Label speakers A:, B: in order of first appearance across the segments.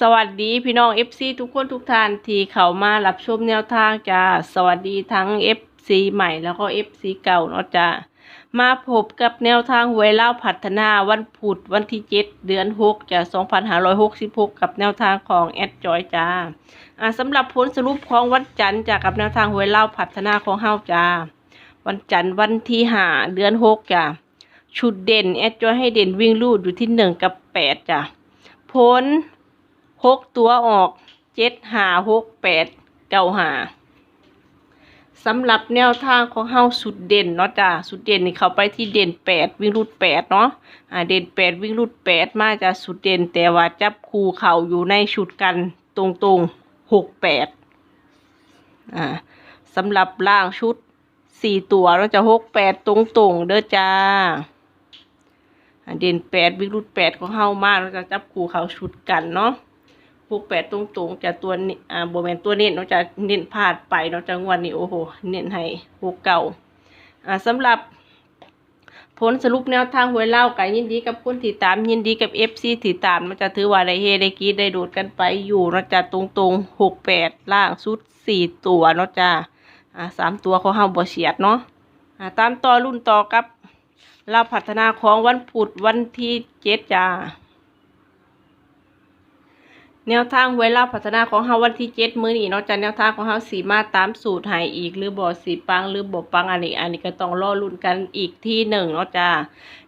A: สวัสดีพี่น้อง FC ทุกคนทุกท่านที่เข้ามารับชมแนวทางจ้าสวัสดีทั้ง FC ใหม่แล้วก็ FC เก่าเนาะจ้ามาพบกับแนวทางหวยเล่าพัฒนาวันพุธวันที่ 7 เดือน 6จ้า2566 กับแนวทางของแอดจอยจ้าอ่าสำหรับผลสรุปของวันจันทร์จ้ากับแนวทางหวยเล่าพัฒนาของเฮาจ้าวันจันทร์วันที่5เดือน 6จ้าชุดเด่นแอดจอยให้เด่นวิ่งลูดอยู่ที่ 1 กับ 8จ้าผล หกตัวออกเจ็ดหาหกแปดเก้าหาสำหรับแนวทางของเฮาสุดเด่นเนาะจ้าสุดเด่นนี่เข้าไปที่เด่นแปดวิ่งรูดแปดเนาะอ่าเด่นแปดวิ่งรูดแปดมาจากสุดเด่น แต่ว่าจับคู่เข่าอยู่ในชุดกันตรงตรงหกแปดอ่าสำหรับล่างชุดสี่ตัวเราจะหกแปดตรงตรงๆเด้อจ้าเด่นแปดวิ่งรูดแปดของเฮามากเราจะจับคู่เขาชุดกันเนาะ หกแปดตรงๆจะตัวนี้อ่าโบแมนตัวเน้นเราจะเน้นพลาดไปเราจะงวันนี้โอ้โหเน้นให้หกเก่าอ่าสำหรับผลสรุปแนวทางหวยเล่าไกันยินดีกับคนที่ตามยินดีกับเอฟซีที่ตามมันจะถือว่าได้เฮได้กีได้โดดกันไปอยู่เราจะตรงๆหกแปดล่างสุดสี่ตัวเนาะจ้าอ่าสามตัวเขาห้าบ่เฉียดเนาะอ่าตามต่อรุ่นต่อกับเราพัฒนาของวันพุธวันที่เจ็ดจ้า แนวทางเวลาพัฒนาของเฮาวันที่เจ็ดมื้อนี้เนาะจ้ะแนวทางของเฮาสีมาตามสูตรให้อีก หรือบ่สีปังหรือบ่ปังอันนี้อันนี้ก็ต้องรอลุ้นกันอีกที่หนึ่งเนาะจ้า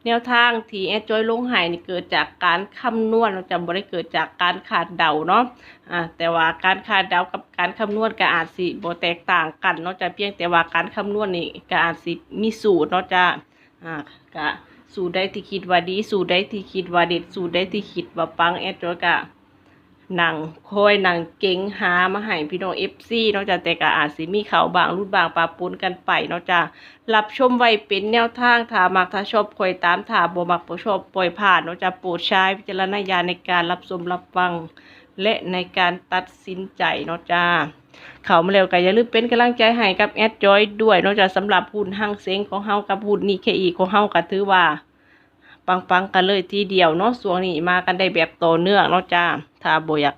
A: แนวทางที่แอดจอยลงให้นี่เกิดจากการคำนวณเนาะจ้ะบ่ได้เกิดจากการขาดเดาเนาะอ่าแต่ว่าการคาดเดากับการคำนวณก็อาจสิบ่แตกต่างกันเนาะจ้ะเพียงแต่ว่าการคำนวณนี่ก็อาจสิมีสูตรเนาะจ้าอ่ากะสูตรได้ที่คิดว่าดี สูตรได้ที่คิดว่าเด็ดสูตรได้ที่คิดว่าปังแอดจอยกะ หนังคอยหนังเก่งหามาให้พี่น้องเอฟซีนาะจ้ะแต่กะอาจสิมีเขาบางรูดบางปลาปูนกันไปนาะจ้ะรับชมไว้เป็นแนวทางถามักถ้าชอบคอยตามถ้าบ่มักบ่ชอบปล่อยผ่านนาะจ้ะโปรดใช้วิจารณญาณในการรับชมรับฟัง และในการตัดสินใจนาะจ้าเขามาแล้วก็อย่าลืมเป็นกำลังใจให้กับแอดจอยด้วยนอกจากสำหรับหุ้นห้างเซ็งของเฮากับหุ้นนี่เคอีของเฮาก็ถือว่า ปังๆกันเลยทีเดียวเนาะส่วนนี้มากันได้แบบต่อเนื่องเนาะจ้าถ้าบ่อยาก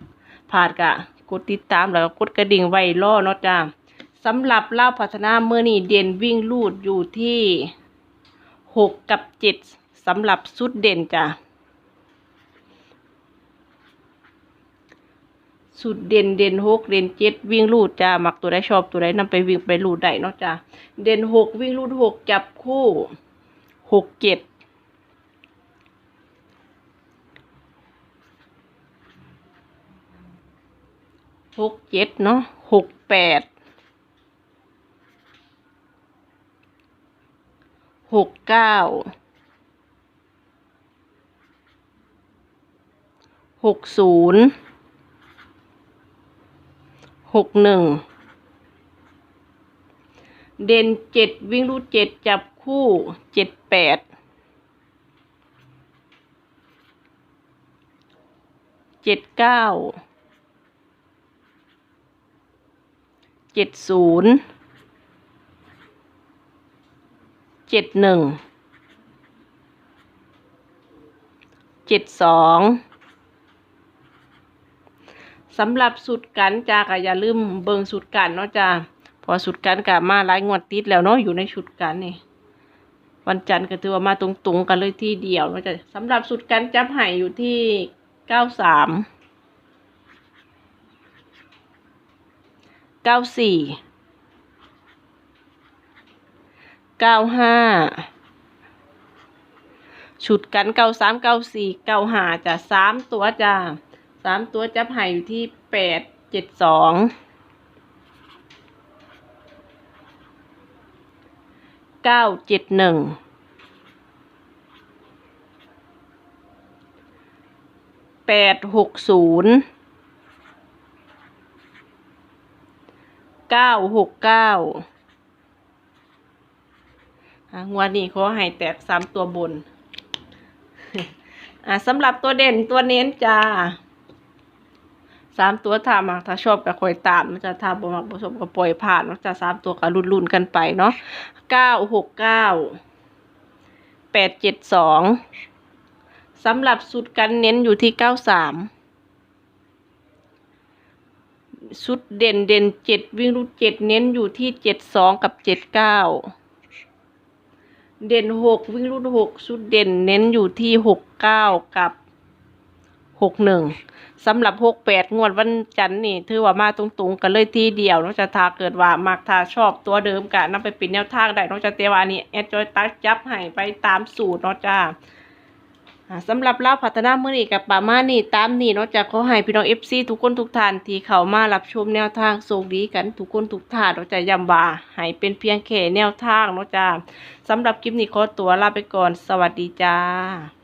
A: พลาดก็กดติดตามแล้วก็กดกระดิ่งไว้รอเนาะจ้าสำหรับเล่าพัฒนาเมื่อนี้เด่นวิ่งลูดอยู่ที่หกกับเจ็ดสำหรับสุดเด่นจ้าสุดเด่นเด่นหกเด่นเจ็ดวิ่งลูดจ้ามักตัวใดชอบตัวใดนำไปวิ่งไปลูดได้เนาะจ้าเด่นหกวิ่งลูดหกจับคู่หกเจ็ด หกเจ็ดเนาะหกแปดหกเก้าหกศูนย์หกหนึ่งเด่นเจ็ดวิ่งรูดเจ็ดจับคู่เจ็ดแปดเจ็ดเก้า จ็ดศูนย์เจ็ดหนึ่งเจ็ดสองสำหรับสุดกันจ้าก็อย่าลืมเบิงสุดกันเนาะจ้าพอสุดกันกับมาหลายงวดติดแล้วเนาะอยู่ในชุดกันนี่วันจันทร์ก็ถือว่ามาตรงๆกันเลยที่เดียวเนาะจ้ะสำหรับสุดกันจับไห่อยู่ที่เก้าสาม เก้าสี่เก้าห้าชุดกันเก้าสามเก้าสี่เก้าห้าจะสามตัวจ้าสามตัวจับไห่อยู่ที่แปดเจ็ดสองเก้าเจ็ดหนึ่งแปดหกศูนย์ เก้าหกเก้างวันนี้เขาให้แตกสามตัวบน อะสำหรับตัวเด่นตัวเน้นจ้าสามตัวถ้ามักถ้าชอบก็คอยตามมันจะถ้าบ่มักบ่ชอบก็ปล่อยผ่านเนะจะสามตัวก็ลุ้นๆกันไปเนาะเก้าหกเก้าแปดเจ็ดสองสำหรับสุดกันเน้นอยู่ที่เก้าสาม ชุดเด่นเด่นเจ็ดวิ่งรูดเจ็ดเน้นอยู่ที่เจ็ดสองกับเจ็ดเก้าเด่นหกวิ่งรูดหกชุดเด่นเน้นอยู่ที่หกเก้ากับหกหนึ่งสำหรับหกแปดงวดวันจันทร์นี่ ถือว่ามาตรงๆกันเลยทีเดียวเนอกจากทาเกิดว่ามักทาชอบตัวเดิมกะนำไปป็นแนวทางได้เนอกจากเตวานี่แอดจอยตัดจับให้ไปตามสูตรเนาะจ้า สำหรับเล่าพัฒนาเมื่อนี้กับป่ามานี่ตามนี่นอกจากขอให้พี่น้องเอฟซีทุกคนทุกท่านที่เข้ามารับชมแนวทางโชคดีกันทุกคนทุกท่านนอกจากยำบ่าให้เป็นเพียงแค่แนวทางนอกจากสำหรับคลิปนี้ขอตัวลาไปก่อน สวัสดีจ้า